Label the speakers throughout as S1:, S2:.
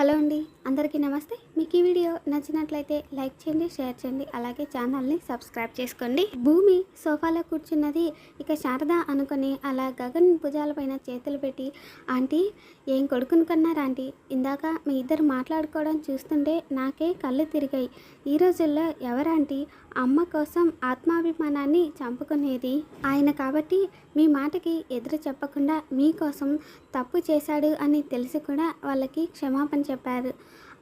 S1: Hello అండి అందరికీ నమస్తే. మీకు ఈ వీడియో నచ్చినట్లయితే లైక్ చేయండి షేర్ చేయండి అలాగే ఛానల్ని సబ్స్క్రైబ్ చేసుకోండి. భూమి సోఫాలో కూర్చున్నది ఇక శారద అనుకొని అలా గగన్ భుజాలపైన చేతులు పెట్టి ఆంటీ ఏం కొడుకుని కన్నారా ఆంటీ? ఇందాక మీ ఇద్దరు మాట్లాడుకోవడం చూస్తుంటే నాకే కళ్ళు తిరిగాయి. ఈ రోజుల్లో ఎవరాంటీ అమ్మ కోసం ఆత్మాభిమానాన్ని చంపుకునేది ఆయన కాబట్టి మీ మాటకి ఎదురు చెప్పకుండా మీకోసం తప్పు చేశాడు అని తెలిసి కూడా వాళ్ళకి క్షమాపణ చెప్పారు.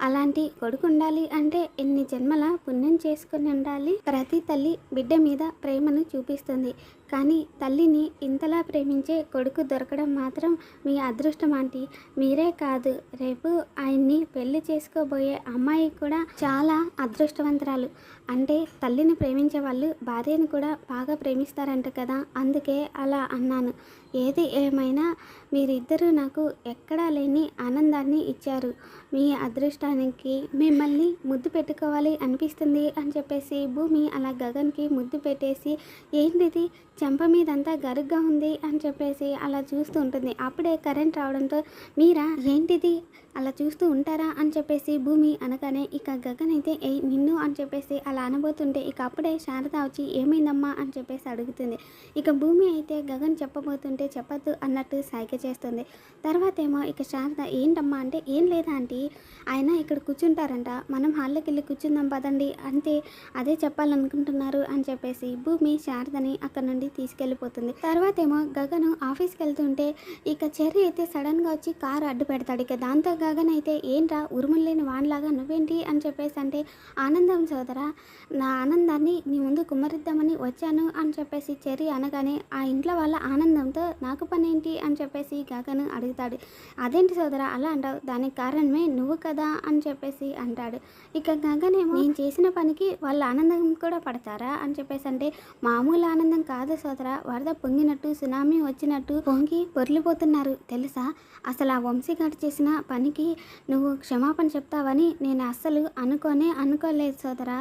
S1: అలాంటి కొడుకు ఉండాలి అంటే ఎన్ని జన్మల పుణ్యం చేసుకుని ఉండాలి? ప్రతి తల్లి బిడ్డ మీద ప్రేమను చూపిస్తుంది. కానీ తల్లిని ఇంతలా ప్రేమించే కొడుకు దొరకడం మాత్రం మీ అదృష్టం ఆంటీ. మీరే కాదు. రేపు ఆయన్ని పెళ్ళి చేసుకోబోయే అమ్మాయి కూడా చాలా అదృష్టవంతురాలు. అంటే తల్లిని ప్రేమించే వాళ్ళు భార్యను కూడా బాగా ప్రేమిస్తారంట కదా. అందుకే అలా అన్నాను. ఏది ఏమైనా మీరిద్దరూ నాకు ఎక్కడా లేని ఆనందాన్ని ఇచ్చారు. మీ అదృష్టానికి మిమ్మల్ని ముద్దు పెట్టుకోవాలి అనిపిస్తుంది అని చెప్పేసి భూమి అలా గగన్కి ముద్దు పెట్టేసి ఏంటిది? చెంప మీదంతా గరుగ్గా ఉంది అని చెప్పేసి అలా చూస్తూ ఉంటుంది. అప్పుడే కరెంట్ రావడంతో మీరా ఏంటిది? అలా చూస్తూ ఉంటారా? అని చెప్పేసి భూమి అనగానే ఇక గగన్ అయితే ఏ నిన్ను అని చెప్పేసి అలా అనబోతుంటే ఇక అప్పుడే శారద వచ్చి ఏమైందమ్మా? అని చెప్పేసి అడుగుతుంది. ఇక భూమి అయితే గగన్ చెప్పబోతుంటే చెప్పద్దు అన్నట్టు సైగ చేస్తుంది. తర్వాత ఏమో ఇక శారద ఏంటమ్మా? అంటే ఏం లేదా ఆంటీ? ఆయన ఇక్కడ కూర్చుంటారంట. మనం హాల్లోకి వెళ్ళి కూర్చుందాం పదండి. అంతే అదే చెప్పాలనుకుంటున్నారు అని చెప్పేసి భూమి శారదని అక్కడ నుండి తీసుకెళ్ళిపోతుంది. తర్వాత ఏమో గగన్ ఆఫీస్కి వెళ్తుంటే ఇక చెర్రీ అయితే సడన్గా వచ్చి కారు అడ్డు పెడతాడు. ఇక దాంతో గగన్ అయితే ఏంట్రా ఉరుములు లేని వాన్లాగా నువ్వేంటి? అని చెప్పేసి అంటే ఆనందం సోదరా నా ఆనందాన్ని నీ ముందు కుమ్మరిద్దామని వచ్చాను అని చెప్పేసి చెర్రీ అనగానే ఆ ఇంట్లో వాళ్ళ ఆనందంతో నాకు పని ఏంటి అని చెప్పేసి గగన్ అడుగుతాడు. అదేంటి సోదరా అలా అంటావు? దానికి కారణమే నువ్వు కదా? అని చెప్పేసి అంటాడు. ఇక గగన్ ఏమో నేను చేసిన పనికి వాళ్ళ ఆనందం కూడా పడతారా? అని చెప్పేసి అంటే మామూలు ఆనందం కాదు సోదరా వరద పొంగినట్టు సునామీ వచ్చినట్టు పొంగి పొర్లిపోతున్నారు. తెలుసా? అసలు ఆ వంశీఘాట్ చేసిన పనికి నువ్వు క్షమాపణ చెప్తావని నేను అస్సలు అనుకోనే అనుకోలేదు సోదరా.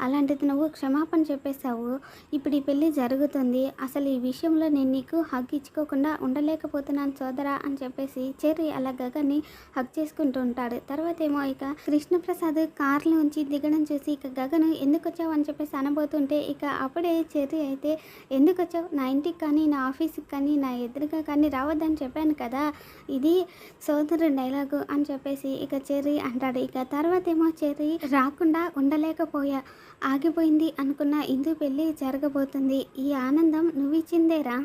S1: అలాంటిది నువ్వు క్షమాపణ చెప్పేశావు. ఇప్పుడు ఈ పెళ్ళి జరుగుతుంది. అసలు ఈ విషయంలో నేను నీకు హగ్ ఇచ్చుకోకుండా ఉండలేకపోతున్నాను సోదరా అని చెప్పేసి చెర్రి అలా గగన్ని హగ్ చేసుకుంటూ ఉంటాడు. తర్వాత ఏమో ఇక కృష్ణప్రసాద్ కార్లో ఉంచి దిగడం చూసి ఇక గగను ఎందుకు వచ్చావు? అని చెప్పేసి అనబోతుంటే ఇక అప్పుడే చెర్రి అయితే ఎందుకు వచ్చావు నా ఇంటికి కానీ నా ఆఫీస్కి కానీ నా ఎదురుగా కానీ రావద్దని చెప్పాను కదా. ఇది సోదరు డైలాగు అని చెప్పేసి ఇక చెర్రీ అంటాడు. ఇక తర్వాత ఏమో చెర్రీ రాకుండా ఉండలేకపోయా. ఆగిపోయింది అనుకున్న ఇందు పెళ్ళి జరగబోతుంది. ఈ ఆనందం నువ్వు ఇచ్చిందేరా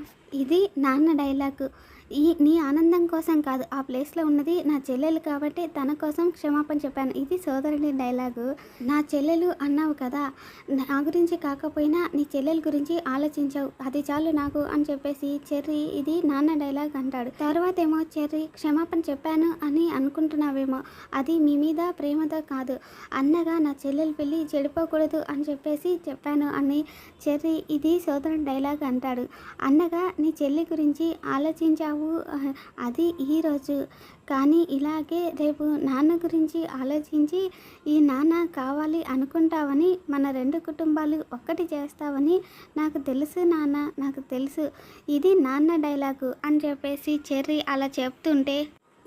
S1: ఇది నాన్న డైలాగు. ఈ నీ ఆనందం కోసం కాదు ఆ ప్లేస్లో ఉన్నది నా చెల్లెలు కాబట్టి తన కోసం క్షమాపణ చెప్పాను. ఇది సోదరుని డైలాగు. నా చెల్లెలు అన్నావు కదా నా గురించి కాకపోయినా నీ చెల్లెల గురించి ఆలోచించావు. అది చాలు నాకు అని చెప్పేసి చెర్రీ ఇది నాన్న డైలాగ్ అంటాడు. తర్వాత ఏమో చెర్రీ క్షమాపణ చెప్పాను అని అనుకుంటున్నావేమో. అది మీ మీద ప్రేమతో కాదు. అన్నగా నా చెల్లెలు పెళ్ళి చెడిపోకూడదు అని చెప్పేసి చెప్పాను అని చెర్రీ ఇది సోదరుని డైలాగ్ అంటాడు. అన్నగా నీ చెల్లి గురించి ఆలోచించావు అది ఈరోజు కానీ ఇలాగే రేపు నాన్న గురించి ఆలోచించి ఈ నాన్న కావాలి అనుకుంటావని మన రెండు కుటుంబాలు ఒక్కటి చేస్తావని నాకు తెలుసు నాన్న నాకు తెలుసు. ఇది నాన్న డైలాగు అని చెప్పేసి చెర్రీ అలా చెప్తుంటే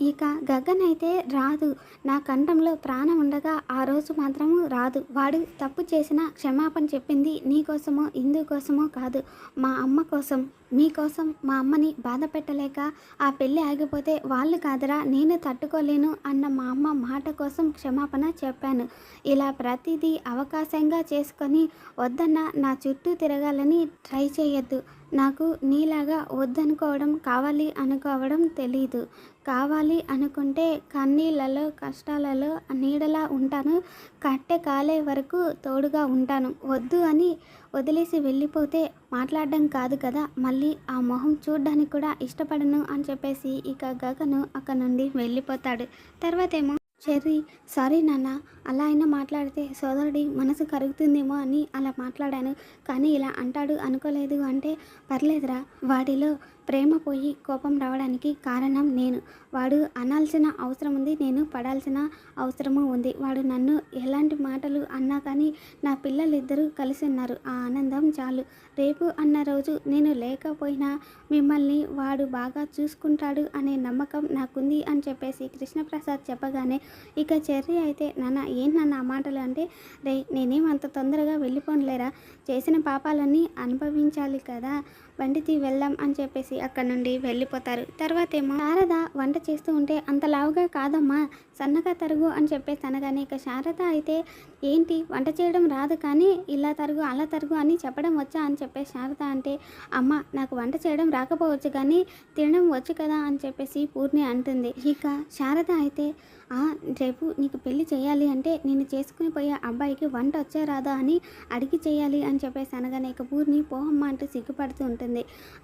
S1: ఇక గగన్ అయితే రాదు. నా కంఠంలో ప్రాణం ఉండగా ఆ రోజు మాత్రము రాదు. వాడు తప్పు చేసిన క్షమాపణ చెప్పింది నీ కోసమో ఇందు కోసమో కాదు. మా అమ్మ కోసం మీకోసం మా అమ్మని బాధ పెట్టలేక ఆ పెళ్ళి ఆగిపోతే వాళ్ళు కాదరా నేను తట్టుకోలేను అన్న మా అమ్మ మాట కోసం క్షమాపణ చెప్పాను. ఇలా ప్రతిదీ అవకాశంగా చేసుకొని వద్దన్న నా చుట్టూ తిరగాలని ట్రై చేయొద్దు. నాకు నీలాగా వద్దనుకోవడం కావాలి అనుకోవడం తెలీదు. కావాలి అనుకుంటే కన్నీళ్ళలో కష్టాలలో నీడలా ఉంటాను. కట్టె కాలే వరకు తోడుగా ఉంటాను. వద్దు అని వదిలేసి వెళ్ళిపోతే మాట్లాడడం కాదు కదా. మళ్ళీ ఆ మొహం చూడ్డానికి కూడా ఇష్టపడను అని చెప్పేసి ఇక గగను అక్కడ నుండి వెళ్ళిపోతాడు. తర్వాత ఏమో చెర్రీ సారీ నాన్న అలా అయినా మాట్లాడితే సోదరుడి మనసు కరుగుతుందేమో అని అలా మాట్లాడాను. కానీ ఇలా అంటాడు అనుకోలేదు అంటే పర్లేదురా వాడిలో ప్రేమ పోయి కోపం రావడానికి కారణం నేను. వాడు అనాల్సిన అవసరం ఉంది నేను పడాల్సిన అవసరము ఉంది. వాడు నన్ను ఎలాంటి మాటలు అన్నా కానీ నా పిల్లలిద్దరూ కలిసి ఉన్నారు ఆ ఆనందం చాలు. రేపు అన్న రోజు నేను లేకపోయినా మిమ్మల్ని వాడు బాగా చూసుకుంటాడు అనే నమ్మకం నాకుంది అని చెప్పేసి కృష్ణప్రసాద్ చెప్పగానే ఇక చెర్రి అయితే నాన్న ఏం నాన్న మాటలు అంటే రే నేనేం అంత తొందరగా వెళ్ళిపోనులేరా? చేసిన పాపాలన్నీ అనుభవించాలి కదా. వండితి వెళ్దాం అని చెప్పేసి అక్కడ నుండి వెళ్ళిపోతారు. తర్వాతేమో శారద వంట చేస్తూ ఉంటే అంత లావుగా కాదమ్మా సన్నగా తరుగు అని చెప్పేసి అనగానే ఇక శారద అయితే ఏంటి వంట చేయడం రాదు కానీ ఇలా తరుగు అలా తరుగు అని చెప్పడం వచ్చా అని చెప్పేసి శారద అంటే అమ్మ నాకు వంట చేయడం రాకపోవచ్చు కానీ తినడం వచ్చు కదా అని చెప్పేసి పూర్ణి అంటుంది. ఇక శారద అయితే "ఆ, రేపు నీకు పెళ్ళి చేయాలి అంటే నేను చేసుకుని పోయే అబ్బాయికి వంట వచ్చే రాదా అని అడిగి చేయాలి అని చెప్పేసి అనగానే ఇక పూర్ణి పోహమ్మ అంటూ సిగ్గుపడుతూ ఉంటుంది.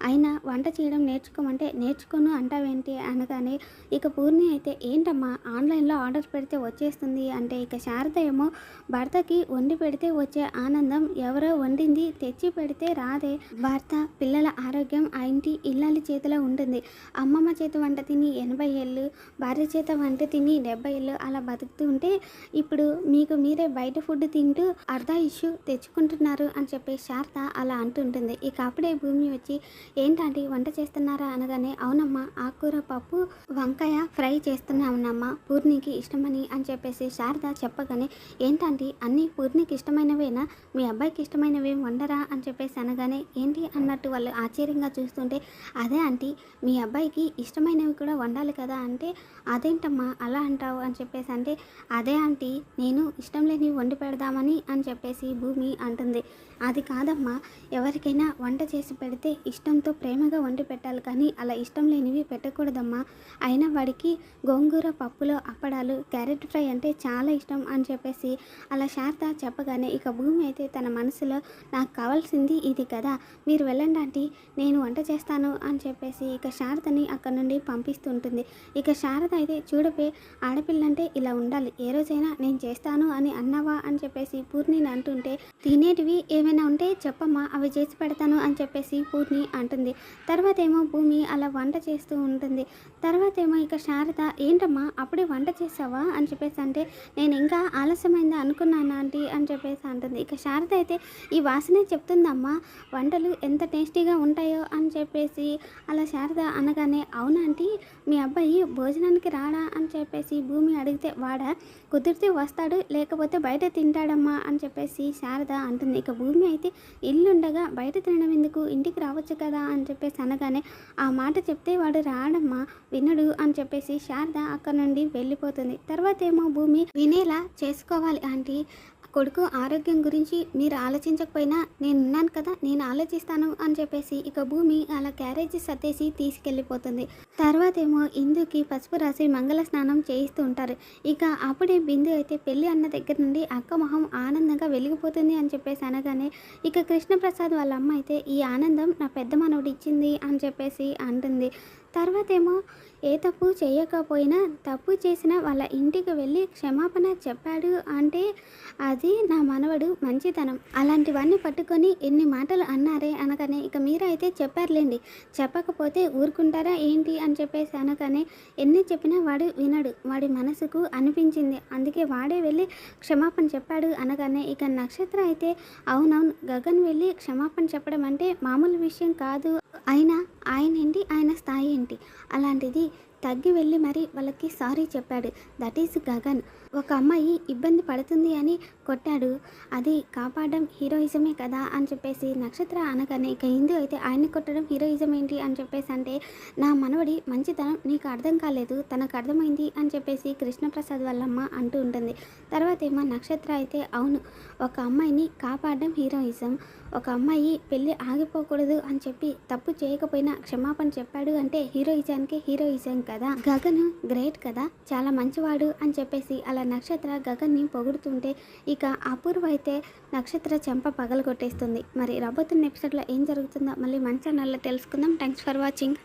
S1: అయినా వంట చేయడం నేర్చుకోమంటే నేర్చుకోను అంటావేంటి అనగానే ఇక పూర్ణి అయితే ఏంటమ్మా ఆన్లైన్లో ఆర్డర్ పెడితే వచ్చేస్తుంది అంటే ఇక శారద ఏమో భర్తకి వండి పెడితే వచ్చే ఆనందం ఎవరో వండింది తెచ్చి పెడితే రాదే. భర్త పిల్లల ఆరోగ్యం ఆ ఇంటి ఇల్లాలి చేతిలో ఉంటుంది. అమ్మమ్మ చేతి వంట తిని ఎనభై ఏళ్ళు భార్య చేత వంట తిని డెబ్బై ఏళ్ళు అలా బతుకుతూ ఉంటే ఇప్పుడు మీకు మీరే బయట ఫుడ్ తింటూ అర్ధ ఇష్యూ తెచ్చుకుంటున్నారు అని చెప్పి శారద అలా అంటుంటుంది. ఇక అప్పుడే భూమి వచ్చి ఏంటంటే వంట చేస్తున్నారా? అనగానే అవునమ్మా ఆకుకూర పప్పు వంకాయ ఫ్రై చేస్తున్నామన్నమ్మా పూర్ణికి ఇష్టమని అని చెప్పేసి శారద చెప్పగానే ఏంటంటే అన్నీ పూర్ణికి ఇష్టమైనవేనా? మీ అబ్బాయికి ఇష్టమైనవి వండరా? అని చెప్పేసి అనగానే ఏంటి? అన్నట్టు వాళ్ళు ఆశ్చర్యంగా చూస్తుంటే అదే ఆంటీ మీ అబ్బాయికి ఇష్టమైనవి కూడా వండాలి కదా అంటే అదేంటమ్మా అలా అంటావు? అని చెప్పేసి అంటే అదే ఆంటీ నేను ఇష్టం లేని వండి పెడదామని అని చెప్పేసి భూమి అంటుంది. అది కాదమ్మా ఎవరికైనా వంట చేసి పెడితే ఇష్టంతో ప్రేమగా వండి పెట్టాలి కానీ అలా ఇష్టం లేనివి పెట్టకూడదమ్మా. అయినా వాడికి గోంగూర పప్పులో అప్పడాలు క్యారెట్ ఫ్రై అంటే చాలా ఇష్టం అని చెప్పేసి అలా శారద చెప్పగానే ఇక భూమి అయితే తన మనసులో నాకు కావాల్సింది ఇది కదా మీరు వెళ్ళండి ఆంటీ నేను వంట చేస్తాను అని చెప్పేసి ఇక శారదని అక్కడ నుండి పంపిస్తుంటుంది. ఇక శారద అయితే చూడపే ఆడపిల్లంటే ఇలా ఉండాలి ఏ రోజైనా నేను చేస్తాను అని అన్నావా అని చెప్పేసి పూర్ణిని అంటుంటే తినేటివి ఏమైనా ఉంటే చెప్పమ్మా అవి చేసి పెడతాను అని చెప్పేసి పూర్ణి అంటుంది. తర్వాత ఏమో భూమి అలా వంట చేస్తూ ఉంటుంది. తర్వాత ఏమో ఇక శారద ఏంటమ్మా అప్పుడే వంట చేసావా? అని చెప్పేసి అంటే నేను ఇంకా ఆలస్యమైందా అనుకున్నాను ఆంటీ? అని చెప్పేసి అంటుంది. ఇక శారద అయితే ఈ వాసనే చెప్తుందమ్మా వంటలు ఎంత టేస్టీగా ఉంటాయో? అని చెప్పేసి అలా శారద అనగానే అవునాంటీ మీ అబ్బాయి భోజనానికి రాడా? అని చెప్పేసి భూమి అడిగితే వాడా కుదిరితే వస్తాడు లేకపోతే బయట తింటాడమ్మా? అని చెప్పేసి శారద అంటుంది. ఇక భూమి అయితే ఇల్లుండగా బయట తినడం ఎందుకు? ఇంటికి రావచ్చు కదా? అని చెప్పేసి అనగానే ఆ మాట చెప్తే వాడు రాడమ్మా వినడు అని చెప్పేసి శారద అక్కడ నుండి వెళ్ళిపోతుంది. తర్వాత ఏమో భూమి వినేలా చేసుకోవాలి ఆంటీ. కొడుకు ఆరోగ్యం గురించి మీరు ఆలోచించకపోయినా నేను ఉన్నాను కదా నేను ఆలోచిస్తాను అని చెప్పేసి ఇక భూమి అలా క్యారేజీ సర్దేసి తీసుకెళ్ళిపోతుంది. తర్వాత ఏమో ఇందుకి పసుపు రాసి మంగళ స్నానం చేయిస్తూ ఉంటారు. ఇక అప్పుడే బిందు అయితే పెళ్ళి అన్న దగ్గర నుండి అక్క మొహం ఆనందంగా వెలిగిపోతుంది అని చెప్పేసి అనగానే ఇక కృష్ణప్రసాద్ వాళ్ళ అమ్మ అయితే ఈ ఆనందం నా పెద్ద మనవుడు ఇచ్చింది అని చెప్పేసి అంటుంది. తర్వాత ఏమో ఏ తప్పు చేయకపోయినా తప్పు చేసిన వాళ్ళ ఇంటికి వెళ్ళి క్షమాపణ చెప్పాడు అంటే అది నా మనవడు మంచితనం. అలాంటివన్నీ పట్టుకొని ఎన్ని మాటలు అన్నారే అనగానే ఇక మీరైతే చెప్పారులేండి. చెప్పకపోతే ఊరుకుంటారా ఏంటి అని చెప్పేసి అనగానే ఎన్ని చెప్పినా వాడు వినడు. వాడి మనసుకు అనిపించింది. అందుకే వాడే వెళ్ళి క్షమాపణ చెప్పాడు అనగానే ఇక నక్షత్ర అయితే అవునవును గగన్ వెళ్ళి క్షమాపణ చెప్పడం అంటే మామూలు విషయం కాదు అయినా ఆయన ఏంటి? ఆయన స్థాయి ఏంటి? అలాంటిది తగ్గి వెళ్ళి మరి వాళ్ళకి సారీ చెప్పాడు. దట్ ఈస్ గగన్ ఒక అమ్మాయి ఇబ్బంది పడుతుంది అని కొట్టాడు. అది కాపాడడం హీరోయిజమే కదా అని చెప్పేసి నక్షత్ర అనగానే ఇక హిందూ అయితే ఆయన్ని కొట్టడం హీరోయిజం ఏంటి అని చెప్పేసి అంటే నా మనవడి మంచితనం నీకు అర్థం కాలేదు తనకు అర్థమైంది అని చెప్పేసి కృష్ణప్రసాద్ వాళ్ళమ్మ అంటూ ఉంటుంది. తర్వాత ఏమో నక్షత్ర అయితే అవును ఒక అమ్మాయిని కాపాడడం హీరోయిజం ఒక అమ్మాయి పెళ్ళి ఆగిపోకూడదు అని చెప్పి తప్పు చేయకపోయినా క్షమాపణ చెప్పాడు అంటే హీరోయిజానికి హీరోయిజం కదా. గగన్ గ్రేట్ కదా చాలా మంచివాడు అని చెప్పేసి అలా నక్షత్ర గగన్ని పొగుడుతుంటే ఇక అపూర్వ అయితే నక్షత్ర చెంప పగలగొట్టేస్తుంది. మరి రాబోతున్న ఎపిసోడ్లో ఏం జరుగుతుందో మళ్ళీ మన ఛానల్లో తెలుసుకుందాం. Thanks for watching